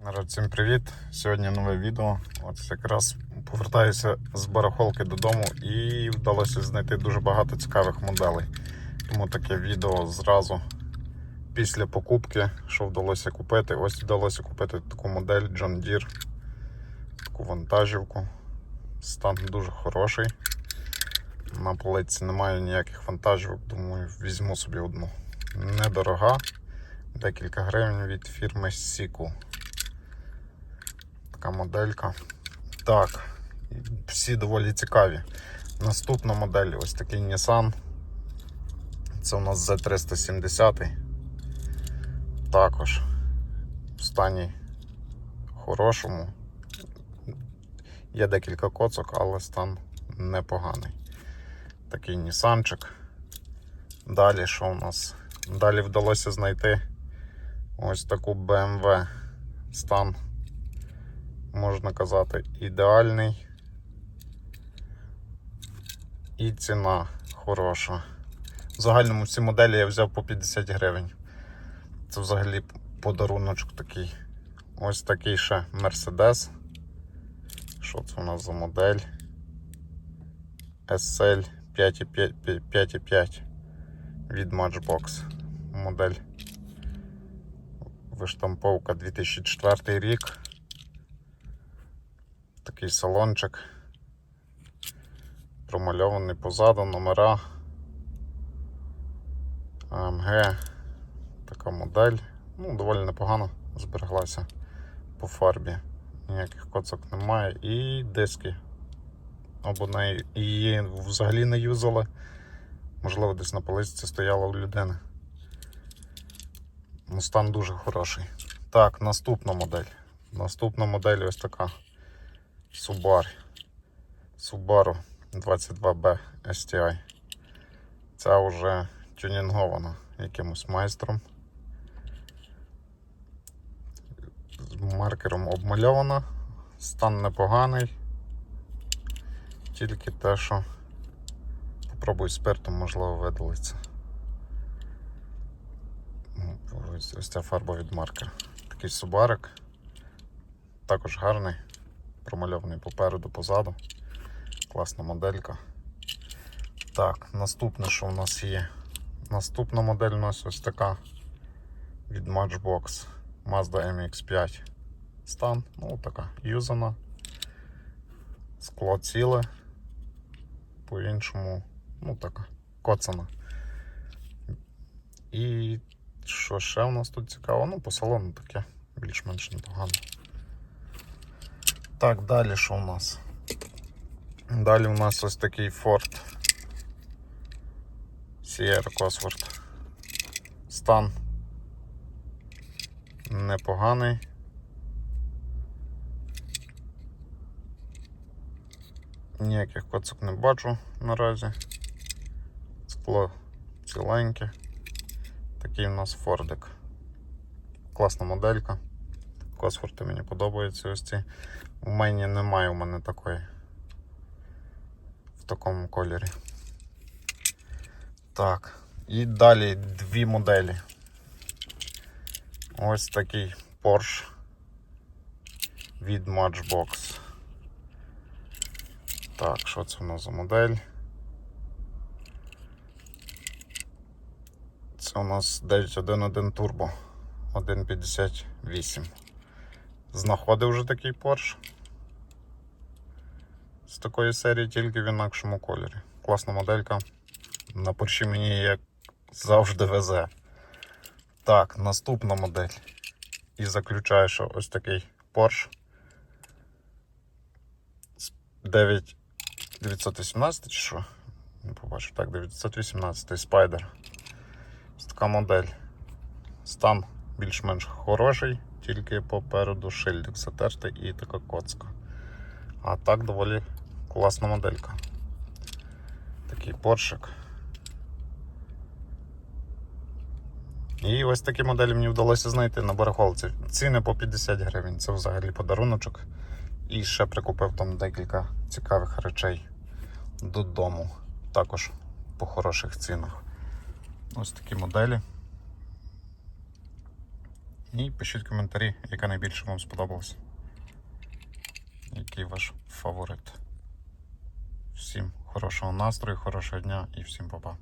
Народ, всім привіт! Сьогодні нове відео. От якраз повертаюся з барахолки додому і вдалося знайти дуже багато цікавих моделей. Тому таке відео зразу після покупки, що вдалося купити. Ось вдалося купити таку модель John Deere, таку вантажівку. Стан дуже хороший. На полиці немає ніяких вантажівок, думаю, візьму собі одну. Недорога, декілька гривень від фірми Сіку така моделька. Так, всі доволі цікаві. Наступна модель ось такий Nissan. Це у нас Z370. Також в стані хорошому. Є декілька коцок, але стан непоганий. Такий Нісанчик. Далі що у нас? Далі вдалося знайти ось таку BMW стан можна казати, ідеальний. І ціна хороша. В загальному всі моделі я взяв по 50 гривень. Це взагалі подаруночок такий. Ось такий ще Mercedes. Що це у нас за модель? SL 5,5 від Matchbox. Модель виштамповка 2004 рік такий салончик. Промальований позаду номера. AMG. Така модель. Ну, доволі непогано збереглася по фарбі. Ніяких коцок немає. І диски. Або неї її взагалі не юзали. Можливо, десь на полиці стояла у людини. Ну, стан дуже хороший. Так, наступна модель. Наступна модель ось така. Subaru. Subaru 22B STI. Ця вже тюнінгована якимось майстром. Маркером обмальована. Стан непоганий. Тільки те, що попробуй спиртом, можливо, видалиться. Ось ця фарба від маркера. Такий субарик. Також гарний промальований попереду, позаду. Класна моделька. Так, наступне, що у нас є? Наступна модель у нас ось така від Matchbox Mazda MX5. Стан, ну така, юзана. Скло ціле. По-іншому, ну така, коцана. І що ще у нас тут цікаво? Ну, по салону таке більш-менш непогано. Так, далі що у нас? Далі у нас ось такий Ford Sierra Cosworth. Стан непоганий. Ніяких коцок не бачу наразі. Скло ціленьке. Такий у нас Фордик. Класна моделька. Косфорти мені подобаються ось ці. У мене немає у мене такої в такому кольорі. Так, і далі дві моделі. Ось такий Porsche від Matchbox. Так, що це у нас за модель? Це у нас 911 Turbo 1.58. Знаходив вже такий Porsche з такої серії тільки в інакшому кольорі. Класна моделька. На Порші мені як завжди везе. Так, наступна модель. І заключаю, що ось такий Porsche 9 918 чи що? Не побачив. Так, 918 Spider. Ось така модель. Стан більш-менш хороший, тільки попереду шильдик затертий і така коцка. А так доволі класна моделька. Такий поршик. І ось такі моделі мені вдалося знайти на барахолці. Ціни по 50 гривень. Це взагалі подаруночок. І ще прикупив там декілька цікавих речей додому. Також по хороших цінах. Ось такі моделі. І пишіть коментарі, яка найбільше вам сподобалась. Який ваш фаворит. Всім хорошого настрою, хорошого дня і всім па-па.